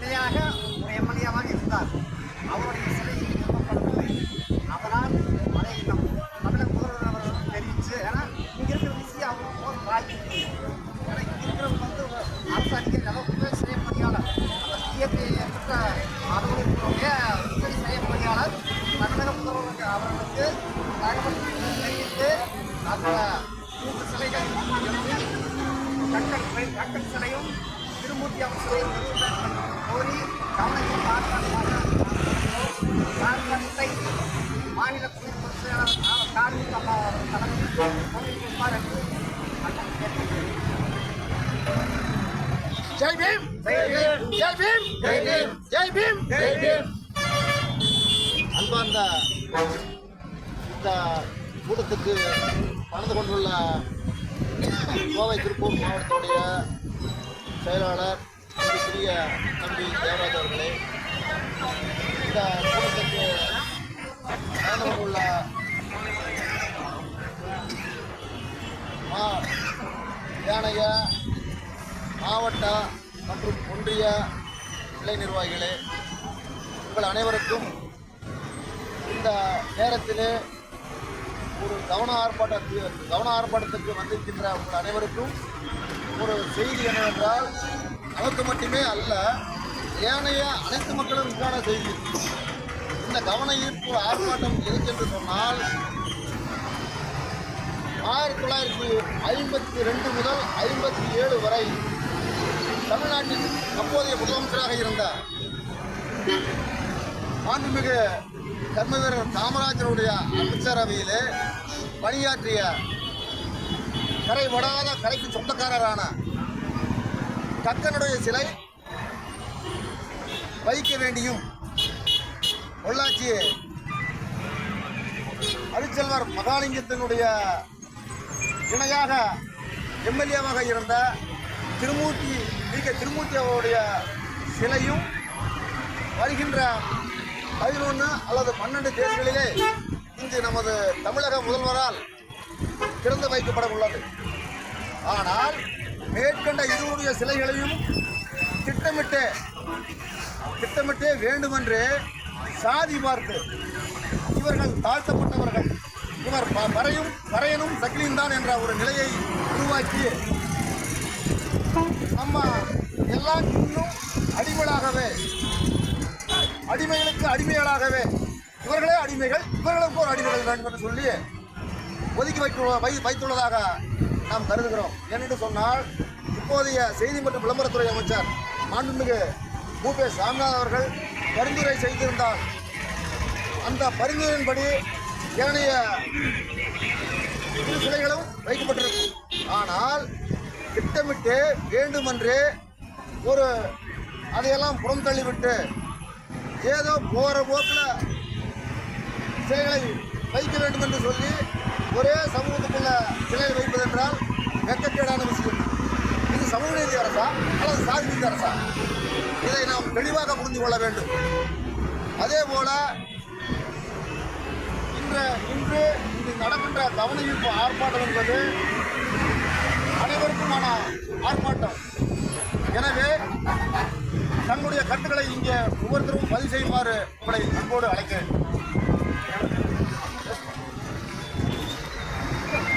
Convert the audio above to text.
இணையாக ஒரு எம்எல்ஏவாக இருந்தார். அவருடைய சிலை நிறுவப்படவில்லை அதனால் அதை நம் தமிழக முதல்வர் அவர்களும் தெரிவித்து ஏன்னா இங்கே இருக்கிற விஷயம் அவங்க போது வாய்ப்பு ஏன்னா இங்கே இருக்கிறவங்க வந்து அரசு அதிகாரி அளவுக்கு உதவி செய்ய பணியாளர் அந்த இயற்கை ஏற்பட்ட அலுவலகத்தினுடைய உதவி செய்ய பணியாளர் தமிழக முதல்வருக்கு அவர்களுக்கு தகவல் தெரிவித்து அந்த மூன்று சிலைகள் இருந்து கட்டல் கட்டல் சிலையும் திருமூர்த்தி அவர் சிலையும் கோரி கவனத்தில் ஆர்ப்பாட்டத்தை மாநில பொதுச் செயலாளர் கார்மிக் தலைமையில். ஜெய் பீம்! ஜெய் பீம்! ஜெய் பீம்! ஜெய் பீம்! ஜெய் பீம்! அன்பார்ந்த இந்த கூட்டத்துக்கு கலந்து கொண்டுள்ள கோவை திருப்பூர் மாவட்டத்துடைய செயலாளர் சிறிய தம்பி தேவராஜ் அவர்களே இந்த கூட்டத்துக்கு கலந்து உள்ள மா ஏனைய மாவட்ட மற்றும் ஒன்றிய நிலை நிர்வாகிகளே உங்கள் அனைவருக்கும் இந்த நேரத்திலே ஒரு கவன ஆர்ப்பாட்டத்தில் கவன ஆர்ப்பாட்டத்துக்கு வந்திருக்கின்ற உங்கள் அனைவருக்கும் ஒரு செய்தி என்னவென்றால் நமக்கு மட்டுமே அல்ல ஏனைய அனைத்து மக்களும் உண்டான செய்தி. இந்த கவன ஈர்ப்பு ஆர்ப்பாட்டம் எதுக்கென்று சொன்னால் ஆயிரத்தி தொள்ளாயிரத்தி ஐம்பத்தி ரெண்டு முதல் ஐம்பத்தி ஏழு வரை தமிழ்நாட்டின் அப்போதைய முதலமைச்சராக இருந்த மாண்புமிகு கர்ம வீரர் காமராஜருடைய அமைச்சரவையிலே பணியாற்றிய கரை வடாத கரைக்கு சொந்தக்காரரான கக்கனுடைய சிலை வைக்க வேண்டியும் பொள்ளாச்சி அரிச்செல்வர் மகாலிங்கத்தினுடைய இணையாக எம்எல்ஏவாக இருந்த திருமூர்த்தி டி கே. திருமூர்த்தி அவருடைய சிலையும் வருகின்ற பதினொன்று அல்லது பன்னெண்டு தேதிகளிலே இங்கு நமது தமிழக முதல்வரால் திறந்து வைக்கப்பட உள்ளது. ஆனால் மேற்கண்ட இருவருடைய சிலைகளையும் திட்டமிட்டு திட்டமிட்டே வேண்டுமென்று சாதி பார்த்து இவர்கள் தாழ்த்தப்பட்டவர்கள். இவர் வரையும் வரையனும் சக்லியும் தான் என்ற ஒரு நிலையை உருவாக்கி நம்ம எல்லாம் இன்னும் அடிமைகளாகவே அடிமைகளுக்கு அடிமைகளாகவே இவர்களே அடிமைகள் இவர்களுக்கு ஒரு அடிமைகள் வேண்டும் என்று சொல்லி ஒதுக்கி வைத்து வை வைத்துள்ளதாக நாம் கருதுகிறோம். ஏனென்று சொன்னால் இப்போதைய செய்தி மற்றும் விளம்பரத்துறை அமைச்சர் மாண்புமிகு மூபே சாமிநாதன் அவர்கள் பரிந்துரை செய்திருந்தார். அந்த பரிந்துரையின்படி ஏனைய இரு சிலைகளும் வைக்கப்பட்டிருக்கும் ஆனால் திட்டமிட்டு வேண்டுமென்று ஒரு அதையெல்லாம் புறம் தள்ளிவிட்டு ஏதோ போகிற போக்கில் சிலைகளை வைக்க வேண்டும் என்று சொல்லி ஒரே சமூகத்துக்குள்ள சிலையில் வைப்பது என்றால் வெக்கக்கேடான விஷயம். இது சமூக நீதி அரசா அல்லது சாதி நீதி அரசா? இதை நாம் தெளிவாக புரிந்து கொள்ள வேண்டும். அதே போல இன்று இன்று இது நடக்கின்ற கவனிப்பு ஆர்ப்பாட்டம் என்பது அனைவருக்குமான ஆர்ப்பாட்டம். எனவே தங்களுடைய கருத்துக்களை இங்கே ஒவ்வொருத்தரும் பதிவு செய்யுமாறு உங்களை அன்போடு அழைக்கிறேன்.